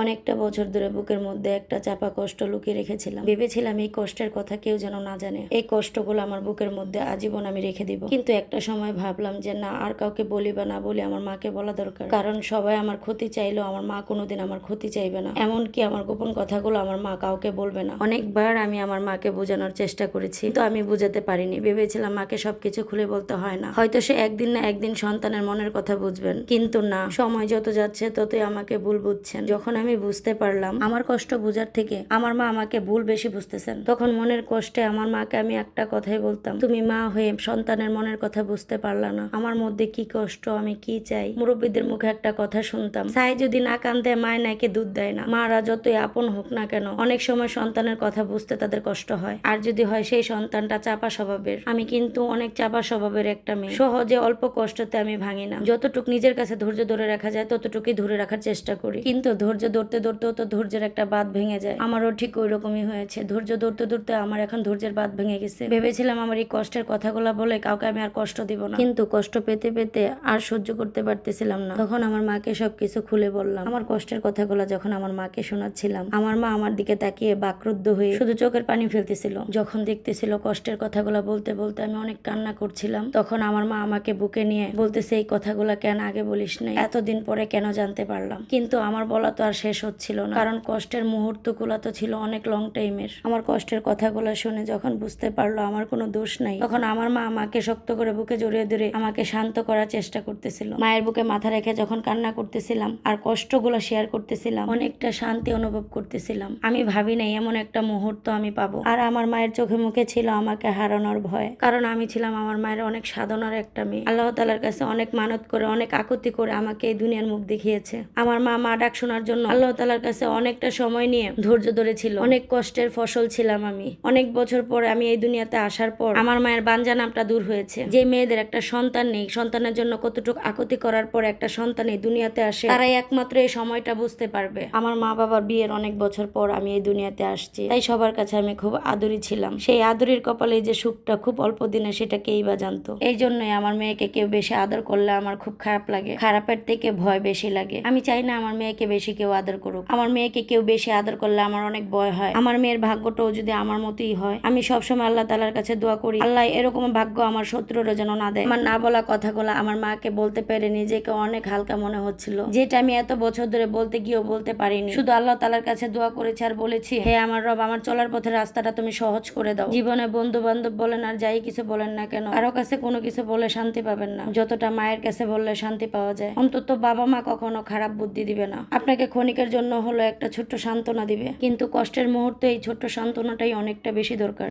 অনেকটা বছর ধরে বুকের মধ্যে একটা চাপা কষ্ট লুকিয়ে রেখেছিলাম। ভেবেছিলাম এই কষ্টের কথা কেউ যেন না জানে। এই কষ্টগুলো আমার বুকের মধ্যে আজীবন আমি রেখে দিব। কিন্তু একটা সময় ভাবলাম যে, না, আর কাউকে বলি বা না বলি আমার মাকে বলা দরকার। কারণ সবাই আমার ক্ষতি চাইলেও আমার মা কোনোদিন আমার ক্ষতি চাইবে না। এমনকি আমার গোপন কথাগুলো আমার মা কাউকে বলবে না। অনেকবার আমি আমার মাকে বোঝানোর চেষ্টা করেছি তো আমি বুঝাতে পারিনি। ভেবেছিলাম মাকে সবকিছু খুলে বলতে হয় না। হয়তো সে একদিন না একদিন সন্তানের মনের কথা বুঝবেন। কিন্তু না, সময় যত যাচ্ছে ততই আমাকে ভুল বুঝছেন। যখন আমি বুঝতে পারলাম। আমার কষ্ট বোঝার থেকে আমার মা আমাকে ভুল বেশি বুঝতেছেন। তখন মনের কষ্টে আমার মাকে আমি একটা কথাই বলতাম, তুমি মা হয়ে সন্তানের মনের কথা বুঝতে পারলা না। আমার মধ্যে কি কষ্ট, আমি কি চাই? মুরব্বীদের মুখে একটা কথা শুনতাম সাই যদি না কান্দে, মায় নাকি দুধ দেয় না। মারা যতই আপন হোক না কেন, অনেক সময় সন্তানের কথা বুঝতে তাদের কষ্ট হয়। আর যদি হয় সেই সন্তানটা চাপা স্বভাবের। আমি কিন্তু অনেক চাপা স্বভাবের একটা মেয়ে। সহজে অল্প কষ্টতে আমি ভাঙি না। যতটুক নিজের কাছে ধৈর্য ধরে রাখা যায়, ততটুকুই ধরে রাখার চেষ্টা করি। কিন্তু ধৈর্য ধরতে ধরতেও তো ধৈর্যের একটা বাদ ভেঙে যায়। আমারও ঠিক ওই রকমই হয়েছে। ধৈর্য ধরতে ধরতে আমার এখন ধৈর্যের বাদ ভেঙে গেছে। ভেবেছিলাম আমার এই কষ্টের কথাগুলো বলে কাউকে আমি আর কষ্ট দিব না। কিন্তু কষ্ট পেতে পেতে আর সহ্য করতে পারতেছিলাম না। তখন আমার মাকে সবকিছু খুলে বললাম। আমার কষ্টের কথাগুলো যখন আমার মাকে শোনাচ্ছিলাম, আমার মা আমার দিকে তাকিয়ে বাকরুদ্ধ হয়ে শুধু চোখের পানি ফেলতেছিল। যখন দেখতেছিল কষ্টের কথাগুলো বলতে বলতে আমি অনেক কান্না করছিলাম, তখন আমার মা আমাকে বুকে নিয়ে বলতেছে, এই কথাগুলো কেন আগে বলিস নাই? এতদিন পরে কেন জানতে পারলাম? কিন্তু আমার বলা তো আর শেষ হচ্ছিল না। কারণ কষ্টের মুহূর্তগুলো তো ছিল অনেক লং টাইমের আমার কষ্টের কথাগুলো শুনে যখন বুঝতে পারল আমার কোনো দোষ নাই, তখন আমার মা আমাকে শক্ত করে বুকে জড়িয়ে ধরে আমাকে শান্ত করার চেষ্টা করতেছিল। মায়ের বুকে মাথা রেখে যখন কান্না করতেছিলাম আর কষ্টগুলো শেয়ার করতেছিলাম, অনেকটা শান্তি অনুভব করতেছিলাম। আমি ভাবি নাই এমন একটা মুহূর্ত আমি পাবো। আর আমার মায়ের চোখে মুখে ছিল আমাকে হারানোর ভয়। কারণ আমি ছিলাম আমার মায়ের অনেক সাধনার একটা মেয়ে। আল্লাহ তালার কাছে অনেক মানত করে, অনেক আকুতি করে আমাকে এই দুনিয়ার মুখ দেখিয়েছে। আমার মা মা ডাক শোনার জন্য আল্লাহ তালার কাছে অনেকটা সময় নিয়ে ধৈর্য ধরেছিল। অনেক কষ্টের ফসল ছিলাম আমি। অনেক বছর পরে আমি এই দুনিয়াতে আসার পর আমার মায়ের বাঞ্জা নামটা দূর হয়েছে। যে মেয়েদের একটা সন্তান নেই, সন্তানের জন্য কতটুকু আকুতি করার পর একটা সন্তান এই দুনিয়াতে আসে, তারাই একমাত্র এই সময়টা বুঝতে পারবে। আমার মা বাবার বিয়ের অনেক বছর পর আমি এই দুনিয়াতে আসছি। তাই সবার কাছে আমি খুব আদরি ছিলাম। সেই আদরির কপালে যে সুখটা খুব অল্প দিনে সেটা কেই বা জানতো। এই জন্যই আমার মেয়েকে কেউ বেশি আদর করলে আমার খুব খারাপ লাগে। খারাপের থেকে ভয় বেশি লাগে। আমি চাই না আমার মেয়েকে বেশি কেউ আদর করুক। আমার মেয়েকে কেউ বেশি আদর করলে আমার অনেক ভয় হয়। আমার মেয়ের ভাগ্যটাও যদি আমার মতোই হয়, আমি সবসময় আল্লাহ তালার কাছে দোয়া করি। আল্লাহ এরকম ভাগ্য আমার শত্রুরও যেন না দেয়। আমার না বলা কথাগুলো আমার মাকে বলতে পেরে নিজেকে অনেক হালকা মনে হচ্ছিল। যেটা আমি এত বছর ধরে বলতে গিয়েও বলতে পারিনি। শুধু আল্লাহ তালার কাছে দোয়া করেছি আর বলেছি, হে আমার রব, আমার চলার পথে রাস্তাটা তুমি সহজ করে দাও। জীবনে বন্ধু বান্ধব বলেন আর যাই কিছু বলেন না কেন, কারও কাছে কোনো কিছু বলে শান্তি পাবেন না। যতটা মায়ের কাছে বললে শান্তি পাওয়া যায়। অন্তত বাবা মা কখনো খারাপ বুদ্ধি দিবে না। আপনাকে ক্ষণিকের জন্য হলো একটা ছোট্ট সান্ত্বনা দিবে। কিন্তু কষ্টের মুহূর্তে এই ছোট্ট সান্ত্বনাটাই অনেকটা বেশি দরকার।